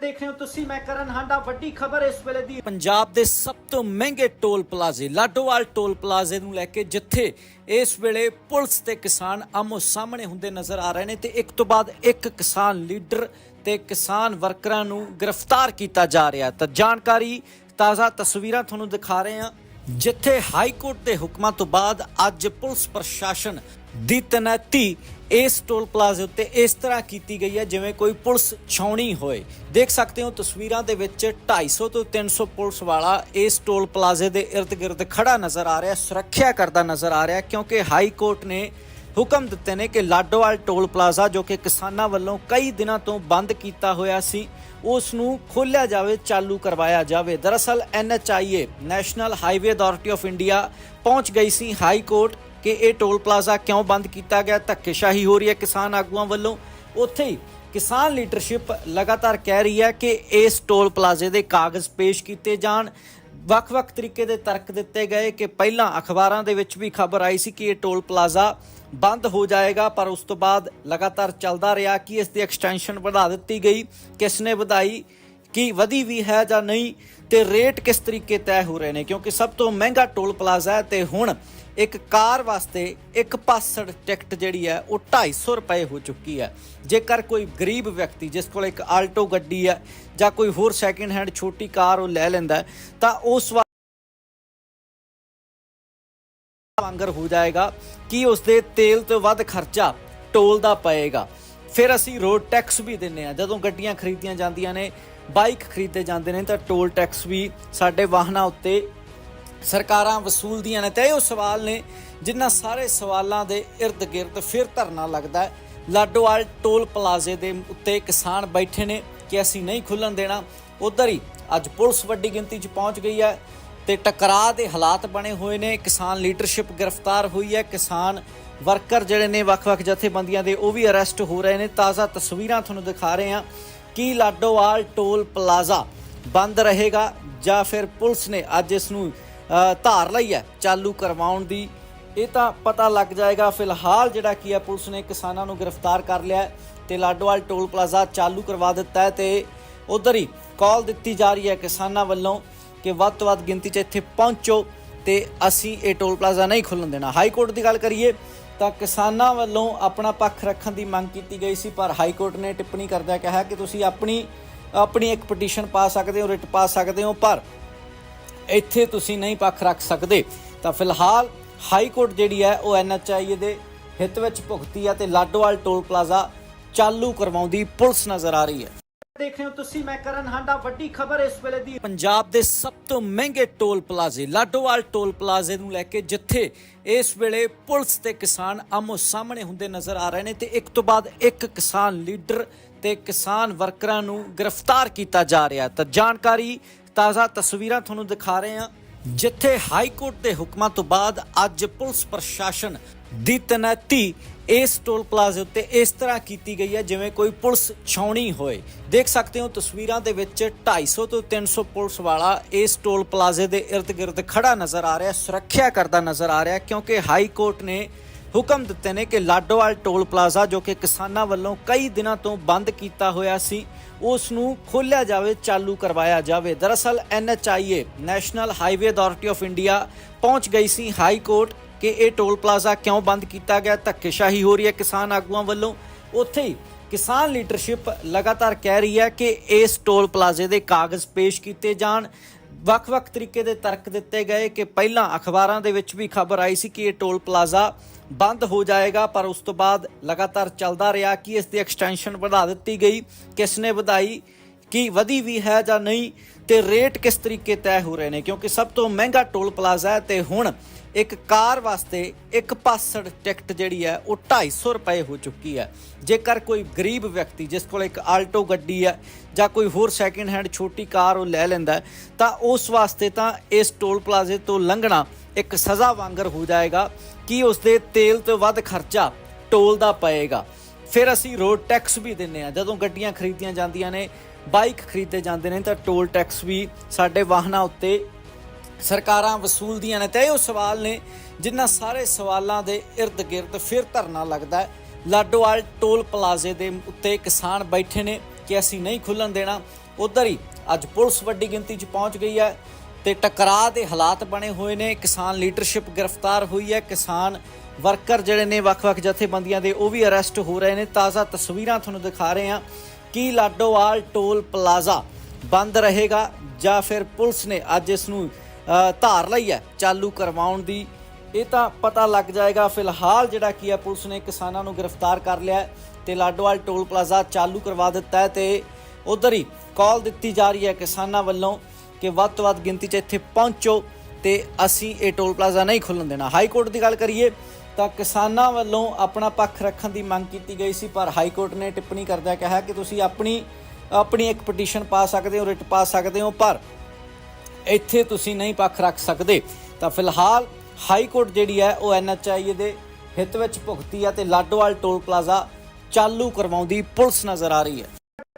ਦੇਖ ਰਹੇ ਹੋ ਤੁਸੀਂ, ਮੈਂ ਕਰਨ ਹਾਂਡਾ ਵੱਡੀ ਖਬਰ ਇਸ ਵੇਲੇ ਦੀ। ਪੰਜਾਬ ਦੇ ਸਭ ਤੋਂ ਮਹਿੰਗੇ ਟੋਲ ਪਲਾਜ਼ੇ, ਲਾਡੋਵਾਲ ਟੋਲ ਪਲਾਜ਼ੇ ਨੂੰ ਲੈ ਕੇ ਜਿੱਥੇ ਇਸ ਵੇਲੇ ਪੁਲਿਸ ਤੇ ਕਿਸਾਨ ਆਮੋ ਸਾਹਮਣੇ ਹੁੰਦੇ ਨਜ਼ਰ ਆ ਰਹੇ ਨੇ ਤੇ ਇੱਕ ਤੋਂ ਬਾਅਦ ਇੱਕ ਕਿਸਾਨ ਲੀਡਰ ਤੇ ਕਿਸਾਨ ਵਰਕਰਾਂ ਨੂੰ ਗ੍ਰਿਫਤਾਰ ਕੀਤਾ ਜਾ ਰਿਹਾ ਤਾਂ ਜਾਣਕਾਰੀ, ਤਾਜ਼ਾ ਤਸਵੀਰਾਂ ਤੁਹਾਨੂੰ ਦਿਖਾ ਰਹੇ ਹਾਂ, ਜਿੱਥੇ ਹਾਈ ਕੋਰਟ ਦੇ ਹੁਕਮਾਂ ਤੋਂ ਬਾਅਦ ਅੱਜ ਪੁਲਿਸ ਪ੍ਰਸ਼ਾਸਨ ਦੀ ਤੈਨਾਤੀ ਇਸ ਟੋਲ ਪਲਾਜ਼ੇ ਉੱਤੇ ਇਸ ਤਰ੍ਹਾਂ ਕੀਤੀ ਗਈ ਹੈ, ਜਿਵੇਂ ਕੋਈ ਪੁਲਿਸ ਛਾਉਣੀ ਹੋਏ। ਦੇਖ ਸਕਦੇ ਹੋ ਤਸਵੀਰਾਂ ਦੇ ਵਿੱਚ 250 ਤੋਂ 300 ਪੁਲਿਸ ਵਾਲਾ ਇਸ ਟੋਲ ਪਲਾਜ਼ੇ ਦੇ ird-gird ਖੜਾ ਨਜ਼ਰ ਆ ਰਿਹਾ, ਸੁਰੱਖਿਆ ਕਰਦਾ ਨਜ਼ਰ ਆ ਰਿਹਾ, ਕਿਉਂਕਿ ਹਾਈ ਕੋਰਟ ਨੇ ਹੁਕਮ ਦਿੱਤੇ ਨੇ ਕਿ ਲਾਡੋਵਾਲ ਟੋਲ ਪਲਾਜ਼ਾ ਜੋ ਕਿ ਕਿਸਾਨਾਂ ਵੱਲੋਂ ਕਈ ਦਿਨਾਂ ਤੋਂ ਬੰਦ ਕੀਤਾ ਹੋਇਆ ਸੀ ਉਸ ਨੂੰ ਖੋਲ੍ਹਿਆ ਜਾਵੇ, ਚਾਲੂ ਕਰਵਾਇਆ ਜਾਵੇ। ਦਰਅਸਲ NHAI national highway authority of India, ਪਹੁੰਚ ਗਈ ਸੀ ਹਾਈ ਕੋਰਟ। ਕਿ ਇਹ ਟੋਲ ਪਲਾਜ਼ਾ ਕਿਉਂ ਬੰਦ ਕੀਤਾ ਗਿਆ? ਧੱਕੇਸ਼ਾਹੀ ਹੋ ਰਹੀ ਹੈ ਕਿਸਾਨ ਆਗੂਆਂ ਵੱਲੋਂ। ਉੱਥੇ ਹੀ ਕਿਸਾਨ ਲੀਡਰਸ਼ਿਪ ਲਗਾਤਾਰ ਕਹਿ ਰਹੀ ਹੈ ਕਿ ਇਸ ਟੋਲ ਪਲਾਜ਼ੇ ਦੇ ਕਾਗਜ਼ ਪੇਸ਼ ਕੀਤੇ ਜਾਣ। ਵੱਖ-ਵੱਖ ਤਰੀਕੇ ਦੇ ਤਰਕ ਦਿੱਤੇ ਗਏ ਕਿ ਪਹਿਲਾਂ ਅਖਬਾਰਾਂ ਦੇ ਵਿੱਚ ਵੀ ਖਬਰ ਆਈ ਸੀ ਕਿ ਇਹ ਟੋਲ ਪਲਾਜ਼ਾ ਬੰਦ ਹੋ ਜਾਏਗਾ, ਪਰ ਉਸ ਤੋਂ ਬਾਅਦ ਲਗਾਤਾਰ ਚੱਲਦਾ ਰਿਹਾ ਕਿ ਇਸ ਦੀ ਐਕਸਟੈਂਸ਼ਨ ਵਧਾ ਦਿੱਤੀ ਗਈ। ਕਿਸ ਨੇ ਵਧਾਈ? ਕੀ ਵਧੀ ਵੀ ਹੈ ਜਾਂ ਨਹੀਂ? ਤੇ ਰੇਟ ਕਿਸ ਤਰੀਕੇ ਤੈਅ ਹੋ ਰਹੇ ਨੇ? ਕਿਉਂਕਿ ਸਭ ਤੋਂ ਮਹਿੰਗਾ ਟੋਲ ਪਲਾਜ਼ਾ ਹੈ ਤੇ ਹੁਣ ਇੱਕ ਕਾਰ ਵਾਸਤੇ ਇੱਕ ਪਾਸੜ ਟਿਕਟ ਜਿਹੜੀ ਹੈ, ਉਹ 250 ਰੁਪਏ ਹੋ ਚੁੱਕੀ ਹੈ। ਜੇਕਰ ਕੋਈ ਗਰੀਬ ਵਿਅਕਤੀ, ਜਿਸ ਕੋਲ ਇੱਕ ਆਲਟੋ ਗੱਡੀ ਹੈ ਜਾਂ ਕੋਈ ਹੋਰ ਸੈਕਿੰਡ ਹੈਂਡ ਛੋਟੀ ਕਾਰ ਉਹ ਲੈ ਲੈਂਦਾ ਤਾਂ ਉਸ ਵਾ- ਵਾਂਗਰ ਹੋ ਜਾਏਗਾ ਕਿ ਉਸ ਦੇ ਤੇਲ ਤੋਂ ਵੱਧ ਖਰਚਾ ਟੋਲ ਦਾ ਪਏਗਾ। ਫਿਰ ਅਸੀਂ ਰੋਡ ਟੈਕਸ ਵੀ ਦਿੰਨੇ ਆ ਜਦੋਂ ਗੱਡੀਆਂ ਖਰੀਦੀਆਂ ਜਾਂਦੀਆਂ ਨੇ ਬਾਈਕ ਖਰੀਦੇ ਜਾਂਦੇ ਨੇ ਤਾਂ ਟੋਲ ਟੈਕਸ ਵੀ ਸਾਡੇ ਵਾਹਨਾਂ ਉੱਤੇ ਸਰਕਾਰਾਂ ਵਸੂਲਦੀਆਂ ਨੇ ਤੇ ਇਹ ਉਹ ਸਵਾਲ ਨੇ ਜਿਨ੍ਹਾਂ ਸਾਰੇ ਸਵਾਲਾਂ ਦੇ ird-gird ਫਿਰ ਧਰਨਾ ਲੱਗਦਾ ਹੈ। ਲਾਡੋਵਾਲ ਟੋਲ ਪਲਾਜ਼ੇ ਦੇ ਉੱਤੇ ਕਿਸਾਨ ਬੈਠੇ ਨੇ ਕਿ ਅਸੀਂ ਨਹੀਂ ਖੁੱਲਣ ਦੇਣਾ। ਉਧਰ ਹੀ ਅੱਜ ਪੁਲਿਸ ਵੱਡੀ ਗਿਣਤੀ 'ਚ ਪਹੁੰਚ ਗਈ ਹੈ ਤੇ ਟਕਰਾਅ ਦੇ ਹਾਲਾਤ ਬਣੇ ਹੋਏ ਨੇ। ਕਿਸਾਨ ਲੀਡਰਸ਼ਿਪ ਗ੍ਰਿਫਤਾਰ ਹੋਈ ਹੈ। ਕਿਸਾਨ ਵਰਕਰ ਜਿਹੜੇ ਨੇ ਵੱਖ-ਵੱਖ ਜਥੇਬੰਦੀਆਂ ਦੇ ਉਹ ਵੀ ਅਰੈਸਟ ਹੋ ਰਹੇ ਨੇ। ਤਾਜ਼ਾ ਤਸਵੀਰਾਂ ਤੁਹਾਨੂੰ ਦਿਖਾ ਰਹੇ ਹਾਂ। ਕੀ ਲਾਡੋਵਾਲ ਟੋਲ ਪਲਾਜ਼ਾ ਬੰਦ ਰਹੇਗਾ ਜਾਂ ਫਿਰ ਪੁਲਿਸ ਨੇ ਅੱਜ ਇਸ ਨੂੰ ਧਾਰ ਲਈ ਹੈ ਚਾਲੂ ਕਰਵਾਉਣ ਦੀ? ਇਹ ਤਾਂ ਪਤਾ ਲੱਗ ਜਾਏਗਾ। ਫਿਲਹਾਲ ਜਿਹੜਾ ਕੀ ਹੈ, ਪੁਲਿਸ ਨੇ ਕਿਸਾਨਾਂ ਨੂੰ ਗ੍ਰਿਫਤਾਰ ਕਰ ਲਿਆ ਹੈ ਤੇ ਲਾਡੋਵਾਲ ਟੋਲ ਪਲਾਜ਼ਾ ਚਾਲੂ ਕਰਵਾ ਦਿੱਤਾ ਹੈ ਤੇ ਉਧਰ ਹੀ ਕਾਲ ਦਿੱਤੀ ਜਾ ਰਹੀ ਹੈ ਕਿਸਾਨਾਂ ਵੱਲੋਂ ਕਿ ਵੱਧ ਤੋਂ ਵੱਧ ਗਿਣਤੀ 'ਚ ਇੱਥੇ ਪਹੁੰਚੋ ਤੇ ਅਸੀਂ ਇਹ ਟੋਲ ਪਲਾਜ਼ਾ ਨਹੀਂ ਖੁੱਲਣ ਦੇਣਾ। ਹਾਈ ਕੋਰਟ ਦੀ ਗੱਲ ਕਰੀਏ ਤਾਂ ਕਿਸਾਨਾਂ ਵੱਲੋਂ ਆਪਣਾ ਪੱਖ ਰੱਖਣ ਦੀ ਮੰਗ ਕੀਤੀ ਗਈ ਸੀ, ਪਰ ਹਾਈ ਕੋਰਟ ਨੇ ਟਿੱਪਣੀ ਕਰਦਿਆਂ ਕਿਹਾ ਕਿ ਤੁਸੀਂ ਆਪਣੀ ਆਪਣੀ ਇੱਕ ਪਟੀਸ਼ਨ ਪਾ ਸਕਦੇ ਹੋ, ਰਿਟ ਪਾ ਸਕਦੇ ਹੋ, ਪਰ ਇੱਥੇ ਤੁਸੀਂ ਨਹੀਂ ਪੱਖ ਰੱਖ ਸਕਦੇ। ਤਾਂ ਫਿਲਹਾਲ ਹਾਈ ਕੋਰਟ ਜਿਹੜੀ ਹੈ, ਉਹ ਐਨਐਚਆਈਏ ਦੇ ਹਿੱਤ ਵਿੱਚ ਭੁਗਤੀ ਹੈ ਤੇ ਲਾਡੋਵਾਲ ਟੋਲ ਪਲਾਜ਼ਾ ਚਾਲੂ ਕਰਵਾਉਂਦੀ ਪੁਲਿਸ ਨਜ਼ਰ ਆ ਰਹੀ ਹੈ। ਦੇਖ ਰਹੇ ਹੋ ਤੁਸੀਂ, ਮੈਂ ਕਰਨ ਹਾਂਡਾ ਵੱਡੀ ਖਬਰ ਇਸ ਵੇਲੇ ਦੀ। ਪੰਜਾਬ ਦੇ ਸਭ ਤੋਂ ਮਹਿੰਗੇ ਟੋਲ ਪਲਾਜ਼ੇ, ਲਾਡੋਵਾਲ ਟੋਲ ਪਲਾਜ਼ੇ ਨੂੰ ਲੈ ਕੇ ਜਿੱਥੇ ਇਸ ਵੇਲੇ ਪੁਲਿਸ ਤੇ ਕਿਸਾਨ ਆਮੋ ਸਾਹਮਣੇ ਹੁੰਦੇ ਨਜ਼ਰ ਆ ਰਹੇ ਨੇ ਤੇ ਇੱਕ ਤੋਂ ਬਾਅਦ ਇੱਕ ਕਿਸਾਨ ਲੀਡਰ ਤੇ ਕਿਸਾਨ ਵਰਕਰਾਂ ਨੂੰ ਗ੍ਰਿਫਤਾਰ ਕੀਤਾ ਜਾ ਰਿਹਾ ਤਾਂ ਜਾਣਕਾਰੀ, ਤਾਜ਼ਾ ਤਸਵੀਰਾਂ ਤੁਹਾਨੂੰ ਦਿਖਾ ਰਹੇ ਹਾਂ। ਜਿੱਥੇ ਹਾਈ ਕੋਰਟ ਦੇ ਹੁਕਮਾਂ ਤੋਂ ਬਾਅਦ ਅੱਜ ਪੁਲਿਸ ਪ੍ਰਸ਼ਾਸਨ ਦੀ ਤੈਨਾਤੀ ਇਸ ਟੋਲ ਪਲਾਜ਼ੇ ਉੱਤੇ ਇਸ ਤਰ੍ਹਾਂ ਕੀਤੀ ਗਈ ਹੈ, ਜਿਵੇਂ ਕੋਈ ਪੁਲਿਸ ਛਾਉਣੀ ਹੋਏ। ਦੇਖ ਸਕਦੇ ਹੋ ਤਸਵੀਰਾਂ ਦੇ ਵਿੱਚ 250 ਤੋਂ 300 ਪੁਲਿਸ ਵਾਲਾ ਇਸ ਟੋਲ ਪਲਾਜ਼ੇ ਦੇ ird-gird ਖੜਾ ਨਜ਼ਰ ਆ ਰਿਹਾ, ਸੁਰੱਖਿਆ ਕਰਦਾ ਨਜ਼ਰ ਆ ਰਿਹਾ, ਕਿਉਂਕਿ ਹਾਈ ਕੋਰਟ ਨੇ ਹੁਕਮ ਦਿੱਤੇ ਨੇ ਕਿ ਲਾਡੋਵਾਲ ਟੋਲ ਪਲਾਜ਼ਾ, ਜੋ ਕਿ ਕਿਸਾਨਾਂ ਵੱਲੋਂ ਕਈ ਦਿਨਾਂ ਤੋਂ ਬੰਦ ਕੀਤਾ ਹੋਇਆ ਸੀ ਉਸ ਨੂੰ ਖੋਲ੍ਹਿਆ ਜਾਵੇ, ਚਾਲੂ ਕਰਵਾਇਆ ਜਾਵੇ। ਦਰਅਸਲ NHAI national highway authority of India, ਪਹੁੰਚ ਗਈ ਸੀ ਹਾਈ ਕੋਰਟ। ਕਿ ਇਹ ਟੋਲ ਪਲਾਜ਼ਾ ਕਿਉਂ ਬੰਦ ਕੀਤਾ ਗਿਆ? ਧੱਕੇਸ਼ਾਹੀ ਹੋ ਰਹੀ ਹੈ ਕਿਸਾਨ ਆਗੂਆਂ ਵੱਲੋਂ। ਉੱਥੇ ਹੀ ਕਿਸਾਨ ਲੀਡਰਸ਼ਿਪ ਲਗਾਤਾਰ ਕਹਿ ਰਹੀ ਹੈ ਕਿ ਇਸ ਟੋਲ ਪਲਾਜ਼ੇ ਦੇ ਕਾਗਜ਼ ਪੇਸ਼ ਕੀਤੇ ਜਾਣ। ਵੱਖ-ਵੱਖ ਤਰੀਕੇ ਦੇ ਤਰਕ ਦਿੱਤੇ ਗਏ ਕਿ ਪਹਿਲਾਂ ਅਖਬਾਰਾਂ ਦੇ ਵਿੱਚ ਵੀ ਖਬਰ ਆਈ ਸੀ ਕਿ ਇਹ ਟੋਲ ਪਲਾਜ਼ਾ ਬੰਦ ਹੋ ਜਾਏਗਾ, ਪਰ ਉਸ ਤੋਂ ਬਾਅਦ ਲਗਾਤਾਰ ਚੱਲਦਾ ਰਿਹਾ ਕਿ ਇਸ ਦੀ ਐਕਸਟੈਂਸ਼ਨ ਵਧਾ ਦਿੱਤੀ ਗਈ। ਕਿਸ ਨੇ ਵਧਾਈ, ਕੀ ਵਧੀ ਵੀ ਹੈ ਜਾਂ ਨਹੀਂ ਤੇ ਰੇਟ ਕਿਸ ਤਰੀਕੇ ਤੈਅ ਹੋ ਰਹੇ ਨੇ? ਕਿਉਂਕਿ ਸਭ ਤੋਂ ਮਹਿੰਗਾ ਟੋਲ ਪਲਾਜ਼ਾ ਹੈ ਤੇ ਹੁਣ ਇੱਕ ਕਾਰ ਵਾਸਤੇ ਇੱਕ ਪਾਸੜ ਟਿਕਟ ਜਿਹੜੀ ਹੈ, ਉਹ 250 ਰੁਪਏ ਹੋ ਚੁੱਕੀ ਹੈ। ਜੇਕਰ ਕੋਈ ਗਰੀਬ ਵਿਅਕਤੀ, ਜਿਸ ਕੋਲ ਇੱਕ ਆਲਟੋ ਗੱਡੀ ਹੈ ਜਾਂ ਕੋਈ ਹੋਰ ਸੈਕਿੰਡ ਹੈਂਡ ਛੋਟੀ ਕਾਰ ਉਹ ਲੈ ਲੈਂਦਾ ਤਾਂ ਉਸ ਵਾਸਤੇ ਤਾਂ ਇਸ ਟੋਲ ਪਲਾਜ਼ੇ ਤੋਂ ਲੰਘਣਾ ਇੱਕ ਸਜ਼ਾ ਵਾਂਗਰ ਹੋ ਜਾਏਗਾ ਕਿ ਉਸ ਦੇ ਤੇਲ ਤੋਂ ਵੱਧ ਖਰਚਾ ਟੋਲ ਦਾ ਪਏਗਾ। ਫਿਰ ਅਸੀਂ ਰੋਡ ਟੈਕਸ ਵੀ ਦਿੰਨੇ ਆ ਜਦੋਂ ਗੱਡੀਆਂ ਖਰੀਦੀਆਂ ਜਾਂਦੀਆਂ ਨੇ ਬਾਈਕ ਖਰੀਦੇ ਜਾਂਦੇ ਨੇ, ਤਾਂ ਟੋਲ ਟੈਕਸ ਵੀ ਸਾਡੇ ਵਾਹਨਾਂ ਉੱਤੇ ਸਰਕਾਰਾਂ ਵਸੂਲਦੀਆਂ ਨੇ ਤੇ ਇਹ ਉਹ ਸਵਾਲ ਨੇ ਜਿਨ੍ਹਾਂ ਸਾਰੇ ਸਵਾਲਾਂ ਦੇ ird-gird ਫਿਰ ਧਰਨਾ ਲੱਗਦਾ ਹੈ। ਲਾਡੋਵਾਲ ਟੋਲ ਪਲਾਜ਼ੇ ਦੇ ਉੱਤੇ ਕਿਸਾਨ ਬੈਠੇ ਨੇ ਕਿ ਅਸੀਂ ਨਹੀਂ ਖੁੱਲਣ ਦੇਣਾ। ਉਧਰ ਹੀ ਅੱਜ ਪੁਲਿਸ ਵੱਡੀ ਗਿਣਤੀ 'ਚ ਪਹੁੰਚ ਗਈ ਹੈ ਤੇ ਟਕਰਾਅ ਦੇ ਹਾਲਾਤ ਬਣੇ ਹੋਏ ਨੇ। ਕਿਸਾਨ ਲੀਡਰਸ਼ਿਪ ਗ੍ਰਿਫਤਾਰ ਹੋਈ ਹੈ। ਕਿਸਾਨ ਵਰਕਰ ਜਿਹੜੇ ਨੇ ਵੱਖ-ਵੱਖ ਜਥੇਬੰਦੀਆਂ ਦੇ ਉਹ ਵੀ ਅਰੈਸਟ ਹੋ ਰਹੇ ਨੇ। ਤਾਜ਼ਾ ਤਸਵੀਰਾਂ ਤੁਹਾਨੂੰ ਦਿਖਾ ਰਹੇ ਹਾਂ ਕੀ ਲਾਡੋਵਾਲ ਟੋਲ ਪਲਾਜ਼ਾ ਬੰਦ ਰਹੇਗਾ ਜਾਂ ਫਿਰ ਪੁਲਿਸ ਨੇ ਅੱਜ ਇਸ ਨੂੰ ਧਾਰ ਲਈ ਹੈ, ਚਾਲੂ ਕਰਵਾਉਣ ਦੀ। ਇਹ ਤਾਂ ਪਤਾ ਲੱਗ ਜਾਏਗਾ। ਫਿਲਹਾਲ ਜਿਹੜਾ ਕੀ ਹੈ, ਪੁਲਿਸ ਨੇ ਕਿਸਾਨਾਂ ਨੂੰ ਗ੍ਰਿਫਤਾਰ ਕਰ ਲਿਆ ਹੈ ਤੇ ਲਾਡੋਵਾਲ ਟੋਲ ਪਲਾਜ਼ਾ ਚਾਲੂ ਕਰਵਾ ਦਿੱਤਾ ਹੈ ਤੇ ਉਧਰ ਹੀ ਕਾਲ ਦਿੱਤੀ ਜਾ ਰਹੀ ਹੈ ਕਿਸਾਨਾਂ ਵੱਲੋਂ ਕਿ ਵੱਧ ਤੋਂ ਵੱਧ ਗਿਣਤੀ 'ਚ ਇੱਥੇ ਪਹੁੰਚੋ ਤੇ ਅਸੀਂ ਇਹ ਟੋਲ ਪਲਾਜ਼ਾ ਨਹੀਂ ਖੁੱਲਣ ਦੇਣਾ। ਹਾਈ ਕੋਰਟ ਦੀ ਗੱਲ ਕਰੀਏ ਤਾਂ ਕਿਸਾਨਾਂ ਵੱਲੋਂ ਆਪਣਾ ਪੱਖ ਰੱਖਣ ਦੀ ਮੰਗ ਕੀਤੀ ਗਈ ਸੀ, ਪਰ ਹਾਈ ਕੋਰਟ ਨੇ ਟਿੱਪਣੀ ਕਰਦਿਆਂ ਕਿਹਾ ਕਿ ਤੁਸੀਂ ਆਪਣੀ ਆਪਣੀ ਇੱਕ ਪਟੀਸ਼ਨ ਪਾ ਸਕਦੇ ਹੋ, ਰਿਟ ਪਾ ਸਕਦੇ ਹੋ, ਪਰ ਇੱਥੇ ਤੁਸੀਂ ਨਹੀਂ ਪੱਖ ਰੱਖ ਸਕਦੇ। ਤਾਂ ਫਿਲਹਾਲ ਹਾਈ ਕੋਰਟ ਜਿਹੜੀ ਹੈ ਉਹ ਐਨਐਚਆਈਏ ਦੇ ਹਿੱਤ ਵਿੱਚ ਭੁਗਤੀ ਹੈ ਤੇ ਲਾਡੋਵਾਲ ਟੋਲ ਪਲਾਜ਼ਾ ਚਾਲੂ ਕਰਵਾਉਂਦੀ ਪੁਲਿਸ ਨਜ਼ਰ ਆ ਰਹੀ ਹੈ।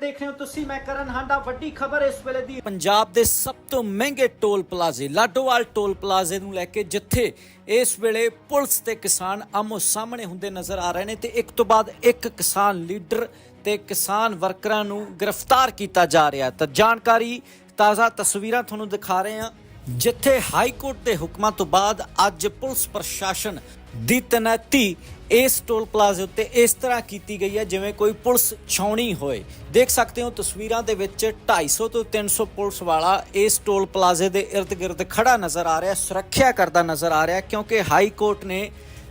ਦੇਖ ਰਹੇ ਹੋ ਤੁਸੀਂ ਮੈਂ ਕਰਨ ਹਾਂਡਾ ਵੱਡੀ ਖਬਰ ਇਸ ਵੇਲੇ ਦੀ। ਪੰਜਾਬ ਦੇ ਸਭ ਤੋਂ ਮਹਿੰਗੇ ਟੋਲ ਪਲਾਜ਼ੇ ਲਾਡੋਵਾਲ ਟੋਲ ਪਲਾਜ਼ੇ ਨੂੰ ਲੈ ਕੇ ਜਿੱਥੇ ਇਸ ਵੇਲੇ ਪੁਲਿਸ ਤੇ ਕਿਸਾਨ ਆਮੋ ਸਾਹਮਣੇ ਹੁੰਦੇ ਨਜ਼ਰ ਆ ਰਹੇ ਨੇ ਤੇ ਇੱਕ ਤੋਂ ਬਾਅਦ ਇੱਕ ਕਿਸਾਨ ਲੀਡਰ ਤੇ ਕਿਸਾਨ ਵਰਕਰਾਂ ਨੂੰ ਗ੍ਰਿਫਤਾਰ ਕੀਤਾ ਜਾ ਰਿਹਾ ਤਾਂ ਜਾਣਕਾਰੀ ਤਾਜ਼ਾ ਤਸਵੀਰਾਂ ਤੁਹਾਨੂੰ ਦਿਖਾ ਰਹੇ ਹਾਂ, ਜਿੱਥੇ ਹਾਈ ਕੋਰਟ ਦੇ ਹੁਕਮਾਂ ਤੋਂ ਬਾਅਦ ਅੱਜ ਪੁਲਿਸ ਪ੍ਰਸ਼ਾਸਨ ਦੀ ਤੈਨਾਤੀ ਇਸ ਟੋਲ ਪਲਾਜ਼ੇ ਉੱਤੇ ਇਸ ਤਰ੍ਹਾਂ ਕੀਤੀ ਗਈ ਹੈ, ਜਿਵੇਂ ਕੋਈ ਪੁਲਿਸ ਛਾਉਣੀ ਹੋਏ। ਦੇਖ ਸਕਦੇ ਹੋ ਤਸਵੀਰਾਂ ਦੇ ਵਿੱਚ 250 ਤੋਂ 300 ਪੁਲਿਸ ਵਾਲਾ ਇਸ ਟੋਲ ਪਲਾਜ਼ੇ ਦੇ ird-gird ਖੜਾ ਨਜ਼ਰ ਆ ਰਿਹਾ, ਸੁਰੱਖਿਆ ਕਰਦਾ ਨਜ਼ਰ ਆ ਰਿਹਾ, ਕਿਉਂਕਿ ਹਾਈ ਕੋਰਟ ਨੇ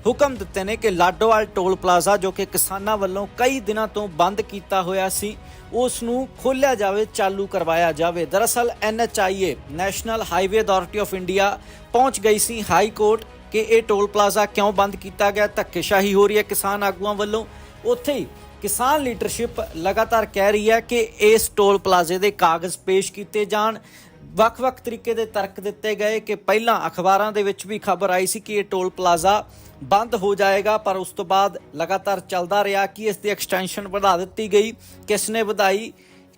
ਹੁਕਮ ਦਿੱਤੇ ਨੇ ਕਿ ਲਾਡੋਵਾਲ ਟੋਲ ਪਲਾਜ਼ਾ, ਜੋ ਕਿ ਕਿਸਾਨਾਂ ਵੱਲੋਂ ਕਈ ਦਿਨਾਂ ਤੋਂ ਬੰਦ ਕੀਤਾ ਹੋਇਆ ਸੀ ਉਸ ਨੂੰ ਖੋਲ੍ਹਿਆ ਜਾਵੇ, ਚਾਲੂ ਕਰਵਾਇਆ ਜਾਵੇ। ਦਰਅਸਲ, NHAI, national highway authority of India, ਪਹੁੰਚ ਗਈ ਸੀ ਹਾਈ ਕੋਰਟ ਕਿ ਇਹ ਟੋਲ ਪਲਾਜ਼ਾ ਕਿਉਂ ਬੰਦ ਕੀਤਾ ਗਿਆ? ਧੱਕੇਸ਼ਾਹੀ ਹੋ ਰਹੀ ਹੈ ਕਿਸਾਨ ਆਗੂਆਂ ਵੱਲੋਂ। ਉੱਥੇ ਹੀ ਕਿਸਾਨ ਲੀਡਰਸ਼ਿਪ ਲਗਾਤਾਰ ਕਹਿ ਰਹੀ ਹੈ ਕਿ ਇਸ ਟੋਲ ਪਲਾਜ਼ੇ ਦੇ ਕਾਗਜ਼ ਪੇਸ਼ ਕੀਤੇ ਜਾਣ। ਵੱਖ-ਵੱਖ ਤਰੀਕੇ ਦੇ ਤਰਕ ਦਿੱਤੇ ਗਏ ਕਿ ਪਹਿਲਾਂ ਅਖਬਾਰਾਂ ਦੇ ਵਿੱਚ ਵੀ ਖਬਰ ਆਈ ਸੀ ਕਿ ਇਹ ਟੋਲ ਪਲਾਜ਼ਾ ਬੰਦ ਹੋ ਜਾਏਗਾ, ਪਰ ਉਸ ਤੋਂ ਬਾਅਦ ਲਗਾਤਾਰ ਚੱਲਦਾ ਰਿਹਾ ਕਿ ਇਸ ਦੀ ਐਕਸਟੈਂਸ਼ਨ ਵਧਾ ਦਿੱਤੀ ਗਈ। ਕਿਸ ਨੇ ਵਧਾਈ,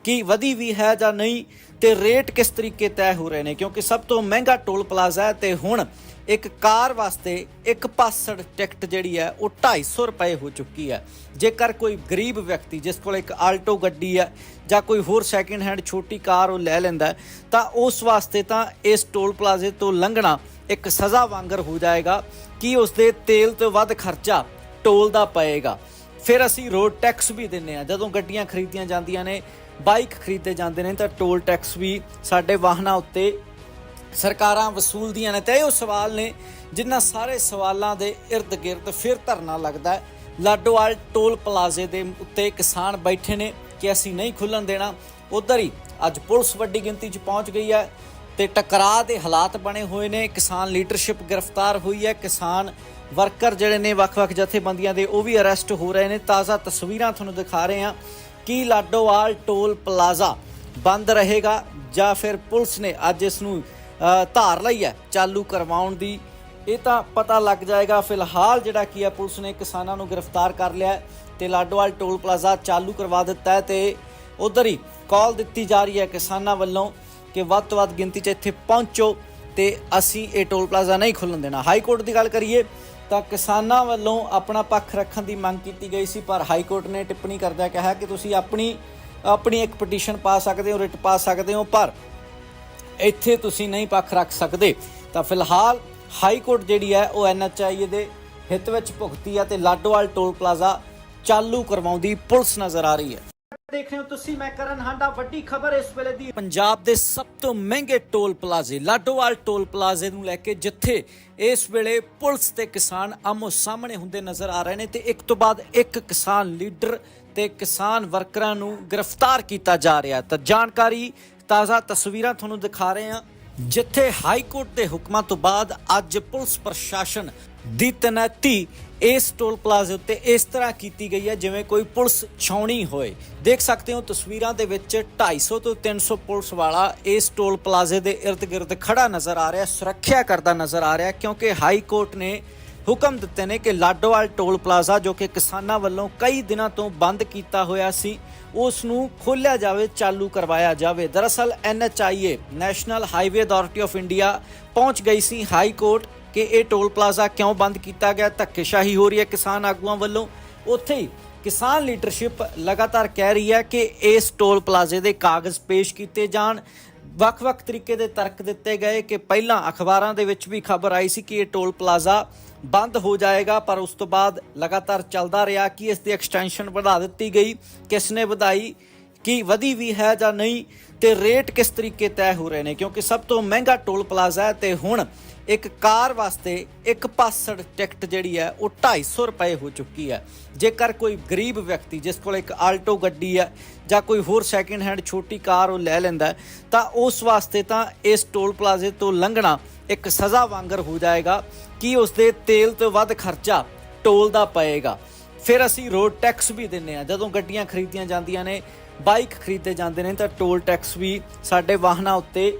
ਕੀ ਵਧੀ ਵੀ ਹੈ ਜਾਂ ਨਹੀਂ ਤੇ ਰੇਟ ਕਿਸ ਤਰੀਕੇ ਤੈਅ ਹੋ ਰਹੇ ਨੇ? ਕਿਉਂਕਿ ਸਭ ਤੋਂ ਮਹਿੰਗਾ ਟੋਲ ਪਲਾਜ਼ਾ ਹੈ ਤੇ ਹੁਣ ਇੱਕ ਕਾਰ ਵਾਸਤੇ ਇੱਕ ਪਾਸੜ ਟਿਕਟ ਜਿਹੜੀ ਹੈ, ਉਹ 250 ਰੁਪਏ ਹੋ ਚੁੱਕੀ ਹੈ। ਜੇਕਰ ਕੋਈ ਗਰੀਬ ਵਿਅਕਤੀ, ਜਿਸ ਕੋਲ ਇੱਕ ਆਲਟੋ ਗੱਡੀ ਹੈ ਜਾਂ ਕੋਈ ਹੋਰ ਸੈਕਿੰਡ ਹੈਂਡ ਛੋਟੀ ਕਾਰ ਉਹ ਲੈ ਲੈਂਦਾ ਤਾਂ ਉਸ ਵਾਸਤੇ ਤਾਂ ਇਸ ਟੋਲ ਪਲਾਜ਼ੇ ਤੋਂ ਲੰਘਣਾ ਇੱਕ ਸਜ਼ਾ ਵਾਂਗਰ ਹੋ ਜਾਏਗਾ ਕਿ ਉਸ ਦੇ ਤੇਲ ਤੋਂ ਵੱਧ ਖਰਚਾ ਟੋਲ ਦਾ ਪਏਗਾ। ਫਿਰ ਅਸੀਂ ਰੋਡ ਟੈਕਸ ਵੀ ਦਿੰਨੇ ਆ ਜਦੋਂ ਗੱਡੀਆਂ ਖਰੀਦੀਆਂ ਜਾਂਦੀਆਂ ਨੇ ਬਾਈਕ ਖਰੀਦੇ ਜਾਂਦੇ ਨੇ, ਤਾਂ ਟੋਲ ਟੈਕਸ ਵੀ ਸਾਡੇ ਵਾਹਨਾਂ ਉੱਤੇ ਸਰਕਾਰਾਂ ਵਸੂਲਦੀਆਂ ਨੇ ਤੇ ਇਹ ਉਹ ਸਵਾਲ ਨੇ ਜਿਨ੍ਹਾਂ ਸਾਰੇ ਸਵਾਲਾਂ ਦੇ ird-gird ਫਿਰ ਧਰਨਾ ਲੱਗਦਾ ਹੈ। ਲਾਡੋਵਾਲ ਟੋਲ ਪਲਾਜ਼ੇ ਦੇ ਉੱਤੇ ਕਿਸਾਨ ਬੈਠੇ ਨੇ ਕਿ ਅਸੀਂ ਨਹੀਂ ਖੁੱਲਣ ਦੇਣਾ। ਉਧਰ ਹੀ ਅੱਜ ਪੁਲਿਸ ਵੱਡੀ ਗਿਣਤੀ 'ਚ ਪਹੁੰਚ ਗਈ ਹੈ ਤੇ ਟਕਰਾਅ ਦੇ ਹਾਲਾਤ ਬਣੇ ਹੋਏ ਨੇ। ਕਿਸਾਨ ਲੀਡਰਸ਼ਿਪ ਗ੍ਰਿਫਤਾਰ ਹੋਈ ਹੈ। ਕਿਸਾਨ ਵਰਕਰ ਜਿਹੜੇ ਨੇ ਵੱਖ-ਵੱਖ ਜਥੇਬੰਦੀਆਂ ਦੇ ਉਹ ਵੀ ਅਰੈਸਟ ਹੋ ਰਹੇ ਨੇ। ਤਾਜ਼ਾ ਤਸਵੀਰਾਂ ਤੁਹਾਨੂੰ ਦਿਖਾ ਰਹੇ ਹਾਂ ਕੀ ਲਾਡੋਵਾਲ ਟੋਲ ਪਲਾਜ਼ਾ ਬੰਦ ਰਹੇਗਾ ਜਾਂ ਫਿਰ ਪੁਲਿਸ ਨੇ ਅੱਜ ਇਸ ਨੂੰ ਧਾਰ ਲਈ ਹੈ, ਚਾਲੂ ਕਰਵਾਉਣ ਦੀ। ਇਹ ਤਾਂ ਪਤਾ ਲੱਗ ਜਾਏਗਾ। ਫਿਲਹਾਲ ਜਿਹੜਾ ਕੀ ਹੈ, ਪੁਲਿਸ ਨੇ ਕਿਸਾਨਾਂ ਨੂੰ ਗ੍ਰਿਫਤਾਰ ਕਰ ਲਿਆ ਹੈ ਤੇ ਲਾਡੋਵਾਲ ਟੋਲ ਪਲਾਜ਼ਾ ਚਾਲੂ ਕਰਵਾ ਦਿੱਤਾ ਹੈ ਤੇ ਉਧਰ ਹੀ ਕਾਲ ਦਿੱਤੀ ਜਾ ਰਹੀ ਹੈ ਕਿਸਾਨਾਂ ਵੱਲੋਂ ਕਿ ਵੱਧ ਤੋਂ ਵੱਧ ਗਿਣਤੀ 'ਚ ਇੱਥੇ ਪਹੁੰਚੋ ਤੇ ਅਸੀਂ ਇਹ ਟੋਲ ਪਲਾਜ਼ਾ ਨਹੀਂ ਖੁੱਲਣ ਦੇਣਾ। ਹਾਈ ਕੋਰਟ ਦੀ ਗੱਲ ਕਰੀਏ ਤਾਂ ਕਿਸਾਨਾਂ ਵੱਲੋਂ ਆਪਣਾ ਪੱਖ ਰੱਖਣ ਦੀ ਮੰਗ ਕੀਤੀ ਗਈ ਸੀ, ਪਰ ਹਾਈ ਕੋਰਟ ਨੇ ਟਿੱਪਣੀ ਕਰਦਿਆਂ ਕਿਹਾ ਕਿ ਤੁਸੀਂ ਆਪਣੀ ਆਪਣੀ ਇੱਕ ਪਟੀਸ਼ਨ ਪਾ ਸਕਦੇ ਹੋ, ਰਿਟ ਪਾ ਸਕਦੇ ਹੋ, ਪਰ ਇੱਥੇ ਤੁਸੀਂ ਨਹੀਂ ਪੱਖ ਰੱਖ ਸਕਦੇ। ਤਾਂ ਫਿਲਹਾਲ ਹਾਈ ਕੋਰਟ ਜਿਹੜੀ ਹੈ ਉਹ ਐਨਐਚਆਈਏ ਦੇ ਹਿੱਤ ਵਿੱਚ ਭੁਗਤੀ ਹੈ ਤੇ ਲਾਡੋਵਾਲ ਟੋਲ ਪਲਾਜ਼ਾ ਚਾਲੂ ਕਰਵਾਉਂਦੀ ਪੁਲਿਸ ਨਜ਼ਰ ਆ ਰਹੀ ਹੈ। ਦੇਖ ਰਹੇ ਹੋ ਤੁਸੀਂ ਮੈਂ ਕਰਨ ਹਾਂਡਾ ਵੱਡੀ ਖਬਰ ਇਸ ਵੇਲੇ ਦੀ। ਪੰਜਾਬ ਦੇ ਸਭ ਤੋਂ ਮਹਿੰਗੇ ਟੋਲ ਪਲਾਜ਼ੇ ਲਾਡੋਵਾਲ ਟੋਲ ਪਲਾਜ਼ੇ ਨੂੰ ਲੈ ਕੇ ਜਿੱਥੇ ਇਸ ਵੇਲੇ ਪੁਲਿਸ ਤੇ ਕਿਸਾਨ ਆਮੋ ਸਾਹਮਣੇ ਹੁੰਦੇ ਨਜ਼ਰ ਆ ਰਹੇ ਨੇ ਤੇ ਇੱਕ ਤੋਂ ਬਾਅਦ ਇੱਕ ਕਿਸਾਨ ਲੀਡਰ ਤੇ ਕਿਸਾਨ ਵਰਕਰਾਂ ਨੂੰ ਗ੍ਰਿਫਤਾਰ ਕੀਤਾ ਜਾ ਰਿਹਾ ਤਾਂ ਜਾਣਕਾਰੀ ਤਾਜ਼ਾ ਤਸਵੀਰਾਂ ਤੁਹਾਨੂੰ ਦਿਖਾ ਰਹੇ ਹਾਂ, ਜਿੱਥੇ ਹਾਈ ਕੋਰਟ ਦੇ ਹੁਕਮਾਂ ਤੋਂ ਬਾਅਦ ਅੱਜ ਪੁਲਿਸ ਪ੍ਰਸ਼ਾਸਨ ਦੀ ਤੈਨਾਤੀ ਇਸ ਟੋਲ ਪਲਾਜ਼ੇ ਉੱਤੇ ਇਸ ਤਰ੍ਹਾਂ ਕੀਤੀ ਗਈ ਹੈ, ਜਿਵੇਂ ਕੋਈ ਪੁਲਿਸ ਛਾਉਣੀ ਹੋਏ। ਦੇਖ ਸਕਦੇ ਹੋ ਤਸਵੀਰਾਂ ਦੇ ਵਿੱਚ 250 ਤੋਂ 300 ਪੁਲਿਸ ਵਾਲਾ ਇਸ ਟੋਲ ਪਲਾਜ਼ੇ ਦੇ ird-gird ਖੜਾ ਨਜ਼ਰ ਆ ਰਿਹਾ, ਸੁਰੱਖਿਆ ਕਰਦਾ ਨਜ਼ਰ ਆ ਰਿਹਾ, ਕਿਉਂਕਿ ਹਾਈ ਕੋਰਟ ਨੇ ਹੁਕਮ ਦਿੱਤੇ ਨੇ ਕਿ ਲਾਡੋਵਾਲ ਟੋਲ ਪਲਾਜ਼ਾ, ਜੋ ਕਿ ਕਿਸਾਨਾਂ ਵੱਲੋਂ ਕਈ ਦਿਨਾਂ ਤੋਂ ਬੰਦ ਕੀਤਾ ਹੋਇਆ ਸੀ ਉਸ ਨੂੰ ਖੋਲ੍ਹਿਆ ਜਾਵੇ, ਚਾਲੂ ਕਰਵਾਇਆ ਜਾਵੇ। ਦਰਅਸਲ, NHAI, national highway authority of India, ਪਹੁੰਚ ਗਈ ਸੀ ਹਾਈ ਕੋਰਟ ਕਿ ਇਹ ਟੋਲ ਪਲਾਜ਼ਾ ਕਿਉਂ ਬੰਦ ਕੀਤਾ ਗਿਆ? ਧੱਕੇਸ਼ਾਹੀ ਹੋ ਰਹੀ ਹੈ ਕਿਸਾਨ ਆਗੂਆਂ ਵੱਲੋਂ। ਉੱਥੇ ਹੀ ਕਿਸਾਨ ਲੀਡਰਸ਼ਿਪ ਲਗਾਤਾਰ ਕਹਿ ਰਹੀ ਹੈ ਕਿ ਇਸ ਟੋਲ ਪਲਾਜ਼ੇ ਦੇ ਕਾਗਜ਼ ਪੇਸ਼ ਕੀਤੇ ਜਾਣ। ਵੱਖ-ਵੱਖ ਤਰੀਕੇ ਦੇ ਤਰਕ ਦਿੱਤੇ ਗਏ ਕਿ ਪਹਿਲਾਂ ਅਖਬਾਰਾਂ ਦੇ ਵਿੱਚ ਵੀ ਖਬਰ ਆਈ ਸੀ ਕਿ ਇਹ ਟੋਲ ਪਲਾਜ਼ਾ ਬੰਦ ਹੋ ਜਾਏਗਾ, ਪਰ ਉਸ ਤੋਂ ਬਾਅਦ ਲਗਾਤਾਰ ਚੱਲਦਾ ਰਿਹਾ ਕਿ ਇਸ ਦੀ ਐਕਸਟੈਂਸ਼ਨ ਵਧਾ ਦਿੱਤੀ ਗਈ। ਕਿਸ ਨੇ ਵਧਾਈ, ਕੀ ਵਧੀ ਵੀ ਹੈ ਜਾਂ ਨਹੀਂ ਤੇ ਰੇਟ ਕਿਸ ਤਰੀਕੇ ਤੈਅ ਹੋ ਰਹੇ ਨੇ? ਕਿਉਂਕਿ ਸਭ ਤੋਂ ਮਹਿੰਗਾ ਟੋਲ ਪਲਾਜ਼ਾ ਹੈ ਤੇ ਹੁਣ ਇੱਕ ਕਾਰ ਵਾਸਤੇ ਇੱਕ ਪਾਸੜ ਟਿਕਟ ਜਿਹੜੀ ਹੈ, ਉਹ 250 ਰੁਪਏ ਹੋ ਚੁੱਕੀ ਹੈ। ਜੇਕਰ ਕੋਈ ਗਰੀਬ ਵਿਅਕਤੀ, ਜਿਸ ਕੋਲ ਇੱਕ ਆਲਟੋ ਗੱਡੀ ਹੈ ਜਾਂ ਕੋਈ ਹੋਰ ਸੈਕਿੰਡ ਹੈਂਡ ਛੋਟੀ ਕਾਰ ਉਹ ਲੈ ਲੈਂਦਾ ਤਾਂ ਉਸ ਵਾਸਤੇ ਤਾਂ ਇਸ ਟੋਲ ਪਲਾਜ਼ੇ ਤੋਂ ਲੰਘਣਾ ਇੱਕ ਸਜ਼ਾ ਵਾਂਗਰ ਹੋ ਜਾਏਗਾ ਕਿ ਉਸ ਦੇ ਤੇਲ ਤੋਂ ਵੱਧ ਖਰਚਾ ਟੋਲ ਦਾ ਪਏਗਾ। ਫਿਰ ਅਸੀਂ ਰੋਡ ਟੈਕਸ ਵੀ ਦਿੰਨੇ ਆ ਜਦੋਂ ਗੱਡੀਆਂ ਖਰੀਦੀਆਂ ਜਾਂਦੀਆਂ ਨੇ ਬਾਈਕ ਖਰੀਦੇ ਜਾਂਦੇ ਨੇ, ਤਾਂ ਟੋਲ ਟੈਕਸ ਵੀ ਸਾਡੇ ਵਾਹਨਾਂ ਉੱਤੇ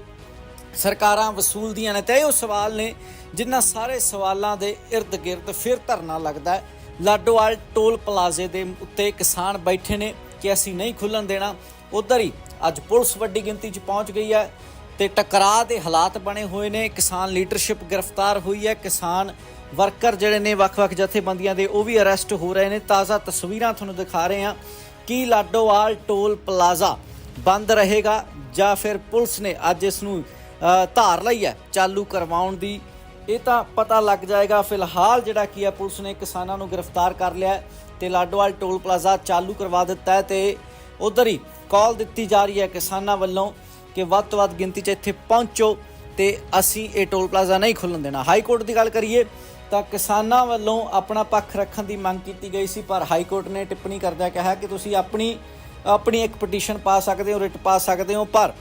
ਸਰਕਾਰਾਂ ਵਸੂਲਦੀਆਂ ਨੇ ਤੇ ਇਹ ਉਹ ਸਵਾਲ ਨੇ ਜਿਨ੍ਹਾਂ ਸਾਰੇ ਸਵਾਲਾਂ ਦੇ ird ਗਿਰਦ ਫਿਰ ਧਰਨਾ ਲੱਗਦਾ ਹੈ। ਲਾਡੋਵਾਲ ਟੋਲ ਪਲਾਜ਼ੇ ਦੇ ਉੱਤੇ ਕਿਸਾਨ ਬੈਠੇ ਨੇ ਕਿ ਅਸੀਂ ਨਹੀਂ ਖੁੱਲਣ ਦੇਣਾ। ਉਧਰ ਹੀ ਅੱਜ ਪੁਲਿਸ ਵੱਡੀ ਗਿਣਤੀ 'ਚ ਪਹੁੰਚ ਗਈ ਹੈ ਤੇ ਟਕਰਾਅ ਦੇ ਹਾਲਾਤ ਬਣੇ ਹੋਏ ਨੇ। ਕਿਸਾਨ ਲੀਡਰਸ਼ਿਪ ਗ੍ਰਿਫਤਾਰ ਹੋਈ ਹੈ। ਕਿਸਾਨ ਵਰਕਰ ਜਿਹੜੇ ਨੇ ਵੱਖ-ਵੱਖ ਜਥੇਬੰਦੀਆਂ ਦੇ ਉਹ ਵੀ ਅਰੈਸਟ ਹੋ ਰਹੇ ਨੇ। ਤਾਜ਼ਾ ਤਸਵੀਰਾਂ ਤੁਹਾਨੂੰ ਦਿਖਾ ਰਹੇ ਹਾਂ ਕਿ ਲਾਡੋਵਾਲ ਟੋਲ ਪਲਾਜ਼ਾ ਬੰਦ ਰਹੇਗਾ ਜਾਂ ਫਿਰ ਪੁਲਿਸ ਨੇ ਅੱਜ ਇਸ ਨੂੰ ਧਾਰ ਲਈ ਹੈ, ਚਾਲੂ ਕਰਵਾਉਣ ਦੀ। ਇਹ ਤਾਂ ਪਤਾ ਲੱਗ ਜਾਏਗਾ। ਫਿਲਹਾਲ ਜਿਹੜਾ ਕੀ ਹੈ, ਪੁਲਿਸ ਨੇ ਕਿਸਾਨਾਂ ਨੂੰ ਗ੍ਰਿਫਤਾਰ ਕਰ ਲਿਆ ਹੈ ਤੇ ਲਾਡੋਵਾਲ ਟੋਲ ਪਲਾਜ਼ਾ ਚਾਲੂ ਕਰਵਾ ਦਿੱਤਾ ਹੈ ਤੇ ਉਧਰ ਹੀ ਕਾਲ ਦਿੱਤੀ ਜਾ ਰਹੀ ਹੈ ਕਿਸਾਨਾਂ ਵੱਲੋਂ ਕਿ ਵੱਧ ਤੋਂ ਵੱਧ ਗਿਣਤੀ 'ਚ ਇੱਥੇ ਪਹੁੰਚੋ ਤੇ ਅਸੀਂ ਇਹ ਟੋਲ ਪਲਾਜ਼ਾ ਨਹੀਂ ਖੁੱਲਣ ਦੇਣਾ। ਹਾਈ ਕੋਰਟ ਦੀ ਗੱਲ ਕਰੀਏ ਤਾਂ ਕਿਸਾਨਾਂ ਵੱਲੋਂ ਆਪਣਾ ਪੱਖ ਰੱਖਣ ਦੀ ਮੰਗ ਕੀਤੀ ਗਈ ਸੀ, ਪਰ ਹਾਈ ਕੋਰਟ ਨੇ ਟਿੱਪਣੀ ਕਰਦਿਆਂ ਕਿਹਾ ਕਿ ਤੁਸੀਂ ਆਪਣੀ ਆਪਣੀ ਇੱਕ ਪਟੀਸ਼ਨ ਪਾ ਸਕਦੇ ਹੋ, ਰਿਟ ਪਾ ਸਕਦੇ ਹੋ, ਪਰ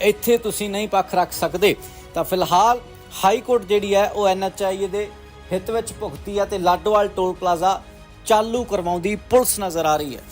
ਇੱਥੇ ਤੁਸੀਂ ਨਹੀਂ ਪੱਖ ਰੱਖ ਸਕਦੇ। ਤਾਂ ਫਿਲਹਾਲ ਹਾਈ ਕੋਰਟ ਜਿਹੜੀ ਹੈ ਉਹ ਐਨਐਚਆਈਏ ਦੇ ਹਿੱਤ ਵਿੱਚ ਭੁਗਤੀ ਹੈ ਤੇ ਲਾਡੋਵਾਲ ਟੋਲ ਪਲਾਜ਼ਾ ਚਾਲੂ ਕਰਵਾਉਂਦੀ ਪੁਲਿਸ ਨਜ਼ਰ ਆ ਰਹੀ ਹੈ।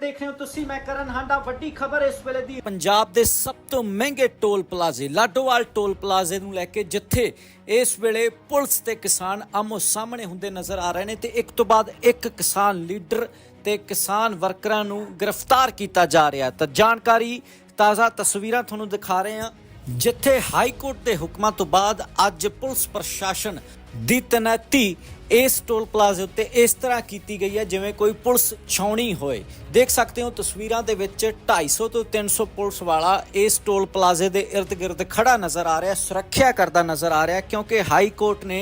ਦੇਖ ਰਹੇ ਹੋ ਤੁਸੀਂ ਮੈਂ ਕਰਨ ਹਾਂਡਾ ਵੱਡੀ ਖਬਰ ਇਸ ਵੇਲੇ ਦੀ। ਪੰਜਾਬ ਦੇ ਸਭ ਤੋਂ ਮਹਿੰਗੇ ਟੋਲ ਪਲਾਜ਼ੇ ਲਾਡੋਵਾਲ ਟੋਲ ਪਲਾਜ਼ੇ ਨੂੰ ਲੈ ਕੇ ਜਿੱਥੇ ਇਸ ਵੇਲੇ ਪੁਲਿਸ ਤੇ ਕਿਸਾਨ ਆਮੋ ਸਾਹਮਣੇ ਹੁੰਦੇ ਨਜ਼ਰ ਆ ਰਹੇ ਨੇ ਤੇ ਇੱਕ ਤੋਂ ਬਾਅਦ ਇੱਕ ਕਿਸਾਨ ਲੀਡਰ ਤੇ ਕਿਸਾਨ ਵਰਕਰਾਂ ਨੂੰ ਗ੍ਰਿਫਤਾਰ ਕੀਤਾ ਜਾ ਰਿਹਾ ਤਾਂ ਜਾਣਕਾਰੀ ਤਾਜ਼ਾ ਤਸਵੀਰਾਂ ਤੁਹਾਨੂੰ ਦਿਖਾ ਰਹੇ ਹਾਂ, ਜਿੱਥੇ ਹਾਈ ਕੋਰਟ ਦੇ ਹੁਕਮਾਂ ਤੋਂ ਬਾਅਦ ਅੱਜ ਪੁਲਿਸ ਪ੍ਰਸ਼ਾਸਨ ਦੀ ਤੈਨਾਤੀ ਇਸ ਟੋਲ ਪਲਾਜ਼ੇ ਉੱਤੇ ਇਸ ਤਰ੍ਹਾਂ ਕੀਤੀ ਗਈ ਹੈ, ਜਿਵੇਂ ਕੋਈ ਪੁਲਿਸ ਛਾਉਣੀ ਹੋਏ। ਦੇਖ ਸਕਦੇ ਹੋ ਤਸਵੀਰਾਂ ਦੇ ਵਿੱਚ 250 ਤੋਂ 300 ਪੁਲਿਸ ਵਾਲਾ ਇਸ ਟੋਲ ਪਲਾਜ਼ੇ ਦੇ ird-gird ਖੜਾ ਨਜ਼ਰ ਆ ਰਿਹਾ, ਸੁਰੱਖਿਆ ਕਰਦਾ ਨਜ਼ਰ ਆ ਰਿਹਾ, ਕਿਉਂਕਿ ਹਾਈ ਕੋਰਟ ਨੇ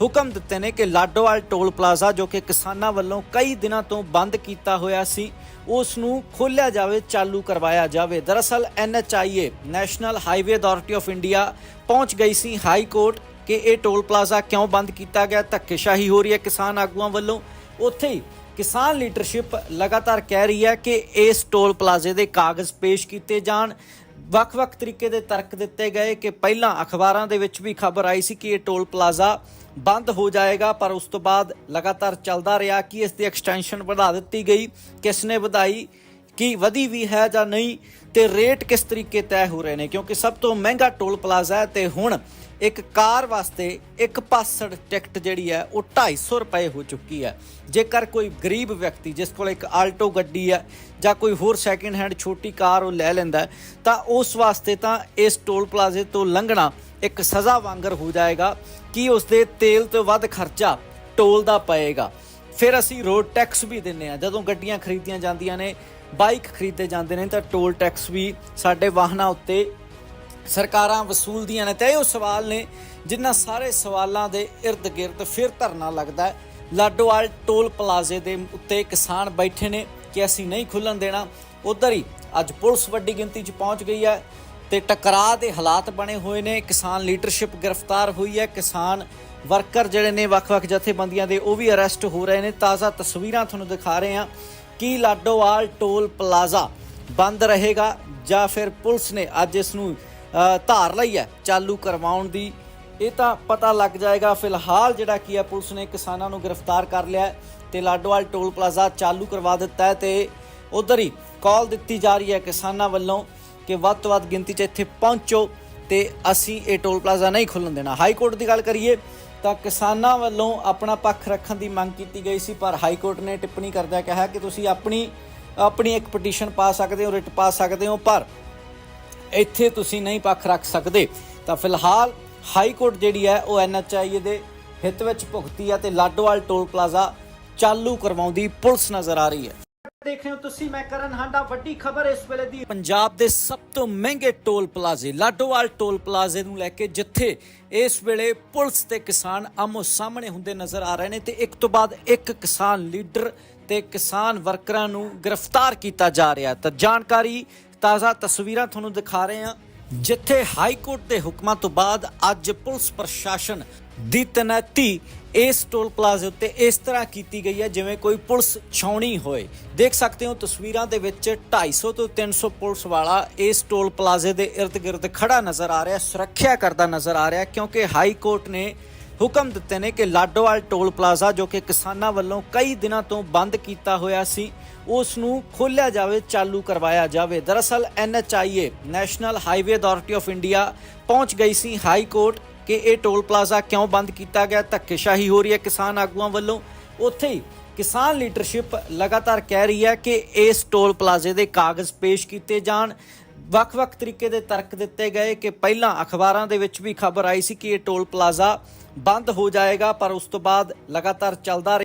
ਹੁਕਮ ਦਿੱਤੇ ਨੇ ਕਿ ਲਾਡੋਵਾਲ ਟੋਲ ਪਲਾਜ਼ਾ, ਜੋ ਕਿ ਕਿਸਾਨਾਂ ਵੱਲੋਂ ਕਈ ਦਿਨਾਂ ਤੋਂ ਬੰਦ ਕੀਤਾ ਹੋਇਆ ਸੀ ਉਸ ਨੂੰ ਖੋਲ੍ਹਿਆ ਜਾਵੇ, ਚਾਲੂ ਕਰਵਾਇਆ ਜਾਵੇ। ਦਰਅਸਲ, NHAI, national highway authority of India, ਪਹੁੰਚ ਗਈ ਸੀ ਹਾਈ ਕੋਰਟ ਕਿ ਇਹ ਟੋਲ ਪਲਾਜ਼ਾ ਕਿਉਂ ਬੰਦ ਕੀਤਾ ਗਿਆ? ਧੱਕੇਸ਼ਾਹੀ ਹੋ ਰਹੀ ਹੈ ਕਿਸਾਨ ਆਗੂਆਂ ਵੱਲੋਂ। ਉੱਥੇ ਹੀ ਕਿਸਾਨ ਲੀਡਰਸ਼ਿਪ ਲਗਾਤਾਰ ਕਹਿ ਰਹੀ ਹੈ ਕਿ ਇਸ ਟੋਲ ਪਲਾਜ਼ੇ ਦੇ ਕਾਗਜ਼ ਪੇਸ਼ ਕੀਤੇ ਜਾਣ। ਵੱਖ-ਵੱਖ ਤਰੀਕੇ ਦੇ ਤਰਕ ਦਿੱਤੇ ਗਏ ਕਿ ਪਹਿਲਾਂ ਅਖਬਾਰਾਂ ਦੇ ਵਿੱਚ ਵੀ ਖਬਰ ਆਈ ਸੀ ਕਿ ਇਹ ਟੋਲ ਪਲਾਜ਼ਾ ਬੰਦ ਹੋ ਜਾਏਗਾ, ਪਰ ਉਸ ਤੋਂ ਬਾਅਦ ਲਗਾਤਾਰ ਚੱਲਦਾ ਰਿਹਾ ਕਿ ਇਸ ਦੀ ਐਕਸਟੈਂਸ਼ਨ ਵਧਾ ਦਿੱਤੀ ਗਈ। ਕਿਸ ਨੇ ਵਧਾਈ, ਕੀ ਵਧੀ ਵੀ ਹੈ ਜਾਂ ਨਹੀਂ, ਤੇ ਰੇਟ ਕਿਸ ਤਰੀਕੇ ਤੈਅ ਹੋ ਰਹੇ ਨੇ? ਕਿਉਂਕਿ ਸਭ ਤੋਂ ਮਹਿੰਗਾ ਟੋਲ ਪਲਾਜ਼ਾ ਹੈ ਤੇ ਹੁਣ ਇੱਕ ਕਾਰ ਵਾਸਤੇ ਇੱਕ ਪਾਸੜ ਟਿਕਟ ਜਿਹੜੀ ਹੈ, ਉਹ 250 ਰੁਪਏ ਹੋ ਚੁੱਕੀ ਹੈ। ਜੇਕਰ ਕੋਈ ਗਰੀਬ ਵਿਅਕਤੀ, ਜਿਸ ਕੋਲ ਇੱਕ ਆਲਟੋ ਗੱਡੀ ਹੈ ਜਾਂ ਕੋਈ ਹੋਰ ਸੈਕਿੰਡ ਹੈਂਡ ਛੋਟੀ ਕਾਰ ਉਹ ਲੈ ਲੈਂਦਾ ਤਾਂ ਉਸ ਵਾਸਤੇ ਤਾਂ ਇਸ ਟੋਲ ਪਲਾਜ਼ੇ ਤੋਂ ਲੰਘਣਾ ਇੱਕ ਸਜ਼ਾ ਵਾਂਗਰ ਹੋ ਜਾਏਗਾ ਕਿ ਉਸ ਦੇ ਤੇਲ ਤੋਂ ਵੱਧ ਖਰਚਾ ਟੋਲ ਦਾ ਪਏਗਾ। ਫਿਰ ਅਸੀਂ ਰੋਡ ਟੈਕਸ ਵੀ ਦਿੰਨੇ ਆ ਜਦੋਂ ਗੱਡੀਆਂ ਖਰੀਦੀਆਂ ਜਾਂਦੀਆਂ ਨੇ ਬਾਈਕ ਖਰੀਦੇ ਜਾਂਦੇ ਨੇ, ਤਾਂ ਟੋਲ ਟੈਕਸ ਵੀ ਸਾਡੇ ਵਾਹਨਾਂ ਉੱਤੇ ਸਰਕਾਰਾਂ ਵਸੂਲਦੀਆਂ ਨੇ ਤੇ ਇਹ ਉਹ ਸਵਾਲ ਨੇ ਜਿਨ੍ਹਾਂ ਸਾਰੇ ਸਵਾਲਾਂ ਦੇ ird ਗਿਰਦ ਫਿਰ ਧਰਨਾ ਲੱਗਦਾ ਹੈ। ਲਾਡੋਵਾਲ ਟੋਲ ਪਲਾਜ਼ੇ ਦੇ ਉੱਤੇ ਕਿਸਾਨ ਬੈਠੇ ਨੇ ਕਿ ਅਸੀਂ ਨਹੀਂ ਖੁੱਲਣ ਦੇਣਾ। ਉਧਰ ਹੀ ਅੱਜ ਪੁਲਿਸ ਵੱਡੀ ਗਿਣਤੀ 'ਚ ਪਹੁੰਚ ਗਈ ਹੈ ਤੇ ਟਕਰਾਅ ਦੇ ਹਾਲਾਤ ਬਣੇ ਹੋਏ ਨੇ। ਕਿਸਾਨ ਲੀਡਰਸ਼ਿਪ ਗ੍ਰਿਫਤਾਰ ਹੋਈ ਹੈ। ਕਿਸਾਨ ਵਰਕਰ ਜਿਹੜੇ ਨੇ ਵੱਖ-ਵੱਖ ਜਥੇਬੰਦੀਆਂ ਦੇ ਉਹ ਵੀ ਅਰੈਸਟ ਹੋ ਰਹੇ ਨੇ। ਤਾਜ਼ਾ ਤਸਵੀਰਾਂ ਤੁਹਾਨੂੰ ਦਿਖਾ ਰਹੇ ਹਾਂ ਕਿ ਲਾਡੋਵਾਲ ਟੋਲ ਪਲਾਜ਼ਾ ਬੰਦ ਰਹੇਗਾ ਜਾਂ ਫਿਰ ਪੁਲਿਸ ਨੇ ਅੱਜ ਇਸ ਨੂੰ ਧਾਰ ਲਈ ਹੈ, ਚਾਲੂ ਕਰਵਾਉਣ ਦੀ। ਇਹ ਤਾਂ ਪਤਾ ਲੱਗ ਜਾਏਗਾ। ਫਿਲਹਾਲ ਜਿਹੜਾ ਕੀ ਹੈ, ਪੁਲਿਸ ਨੇ ਕਿਸਾਨਾਂ ਨੂੰ ਗ੍ਰਿਫਤਾਰ ਕਰ ਲਿਆ ਹੈ ਤੇ ਲਾਡੋਵਾਲ ਟੋਲ ਪਲਾਜ਼ਾ ਚਾਲੂ ਕਰਵਾ ਦਿੱਤਾ ਹੈ ਤੇ ਉਧਰ ਹੀ ਕਾਲ ਦਿੱਤੀ ਜਾ ਰਹੀ ਹੈ ਕਿਸਾਨਾਂ ਵੱਲੋਂ ਕਿ ਵੱਧ ਤੋਂ ਵੱਧ ਗਿਣਤੀ 'ਚ ਇੱਥੇ ਪਹੁੰਚੋ ਤੇ ਅਸੀਂ ਇਹ ਟੋਲ ਪਲਾਜ਼ਾ ਨਹੀਂ ਖੁੱਲਣ ਦੇਣਾ। ਹਾਈ ਕੋਰਟ ਦੀ ਗੱਲ ਕਰੀਏ ਤਾਂ ਕਿਸਾਨਾਂ ਵੱਲੋਂ ਆਪਣਾ ਪੱਖ ਰੱਖਣ ਦੀ ਮੰਗ ਕੀਤੀ ਗਈ ਸੀ, ਪਰ ਹਾਈ ਕੋਰਟ ਨੇ ਟਿੱਪਣੀ ਕਰਦਿਆਂ ਕਿਹਾ ਕਿ ਤੁਸੀਂ ਆਪਣੀ ਆਪਣੀ ਇੱਕ ਪਟੀਸ਼ਨ ਪਾ ਸਕਦੇ ਹੋ, ਰਿਟ ਪਾ ਸਕਦੇ ਹੋ, ਪਰ ਇੱਥੇ ਤੁਸੀਂ ਨਹੀਂ ਪੱਖ ਰੱਖ ਸਕਦੇ। ਤਾਂ ਫਿਲਹਾਲ ਹਾਈ ਕੋਰਟ ਜਿਹੜੀ ਹੈ ਉਹ ਐਨਐਚਆਈਏ ਦੇ ਹਿੱਤ ਵਿੱਚ ਭੁਗਤੀ ਹੈ ਤੇ ਲਾਡੋਵਾਲ ਟੋਲ ਪਲਾਜ਼ਾ ਚਾਲੂ ਕਰਵਾਉਂਦੀ ਪੁਲਿਸ ਨਜ਼ਰ ਆ ਰਹੀ ਹੈ। ਦੇਖ ਰਹੇ ਹੋ ਤੁਸੀਂ ਮੈਂ ਕਰਨ ਹਾਂਡਾ ਵੱਡੀ ਖਬਰ ਇਸ ਵੇਲੇ ਦੀ। ਪੰਜਾਬ ਦੇ ਸਭ ਤੋਂ ਮਹਿੰਗੇ ਟੋਲ ਪਲਾਜ਼ੇ ਲਾਡੋਵਾਲ ਟੋਲ ਪਲਾਜ਼ੇ ਨੂੰ ਲੈ ਕੇ ਜਿੱਥੇ ਇਸ ਵੇਲੇ ਪੁਲਿਸ ਤੇ ਕਿਸਾਨ ਆਮੋ ਸਾਹਮਣੇ ਹੁੰਦੇ ਨਜ਼ਰ ਆ ਰਹੇ ਨੇ ਤੇ ਇੱਕ ਤੋਂ ਬਾਅਦ ਇੱਕ ਕਿਸਾਨ ਲੀਡਰ ਤੇ ਕਿਸਾਨ ਵਰਕਰਾਂ ਨੂੰ ਗ੍ਰਿਫਤਾਰ ਕੀਤਾ ਜਾ ਰਿਹਾ ਤਾਂ ਜਾਣਕਾਰੀ ਤਾਜ਼ਾ ਤਸਵੀਰਾਂ ਤੁਹਾਨੂੰ ਦਿਖਾ ਰਹੇ ਹਾਂ, ਜਿੱਥੇ ਹਾਈ ਕੋਰਟ ਦੇ ਹੁਕਮਾਂ ਤੋਂ ਬਾਅਦ ਅੱਜ ਪੁਲਿਸ ਪ੍ਰਸ਼ਾਸਨ ਦੀ ਤੈਨਾਤੀ ਇਸ ਟੋਲ ਪਲਾਜ਼ੇ ਉੱਤੇ ਇਸ ਤਰ੍ਹਾਂ ਕੀਤੀ ਗਈ ਹੈ, ਜਿਵੇਂ ਕੋਈ ਪੁਲਿਸ ਛਾਉਣੀ ਹੋਏ। ਦੇਖ ਸਕਦੇ ਹੋ ਤਸਵੀਰਾਂ ਦੇ ਵਿੱਚ 250 ਤੋਂ 300 ਪੁਲਿਸ ਵਾਲਾ ਇਸ ਟੋਲ ਪਲਾਜ਼ੇ ਦੇ ird-gird ਖੜਾ ਨਜ਼ਰ ਆ ਰਿਹਾ, ਸੁਰੱਖਿਆ ਕਰਦਾ ਨਜ਼ਰ ਆ ਰਿਹਾ, ਕਿਉਂਕਿ ਹਾਈ ਕੋਰਟ ਨੇ ਹੁਕਮ ਦਿੱਤੇ ਨੇ ਕਿ ਲਾਡੋਵਾਲ ਟੋਲ ਪਲਾਜ਼ਾ, ਜੋ ਕਿ ਕਿਸਾਨਾਂ ਵੱਲੋਂ ਕਈ ਦਿਨਾਂ ਤੋਂ ਬੰਦ ਕੀਤਾ ਹੋਇਆ ਸੀ ਉਸ ਨੂੰ ਖੋਲ੍ਹਿਆ ਜਾਵੇ, ਚਾਲੂ ਕਰਵਾਇਆ ਜਾਵੇ। ਦਰਅਸਲ, NHAI, national highway authority of India, ਪਹੁੰਚ ਗਈ ਸੀ ਹਾਈ ਕੋਰਟ ਕਿ ਇਹ ਟੋਲ ਪਲਾਜ਼ਾ ਕਿਉਂ ਬੰਦ ਕੀਤਾ ਗਿਆ? ਧੱਕੇਸ਼ਾਹੀ ਹੋ ਰਹੀ ਹੈ ਕਿਸਾਨ ਆਗੂਆਂ ਵੱਲੋਂ। ਉੱਥੇ ਹੀ ਕਿਸਾਨ ਲੀਡਰਸ਼ਿਪ ਲਗਾਤਾਰ ਕਹਿ ਰਹੀ ਹੈ ਕਿ ਇਸ ਟੋਲ ਪਲਾਜ਼ੇ ਦੇ ਕਾਗਜ਼ ਪੇਸ਼ ਕੀਤੇ ਜਾਣ। ਵੱਖ-ਵੱਖ ਤਰੀਕੇ ਦੇ ਤਰਕ ਦਿੱਤੇ ਗਏ ਕਿ ਪਹਿਲਾਂ ਅਖਬਾਰਾਂ ਦੇ ਵਿੱਚ ਵੀ ਖਬਰ ਆਈ ਸੀ ਕਿ ਇਹ ਟੋਲ ਪਲਾਜ਼ਾ ਬੰਦ ਹੋ ਜਾਏਗਾ ਪਰ ਉਸ ਤੋਂ ਬਾਅਦ ਲਗਾਤਾਰ ਚੱਲਦਾ ਰਿਹਾ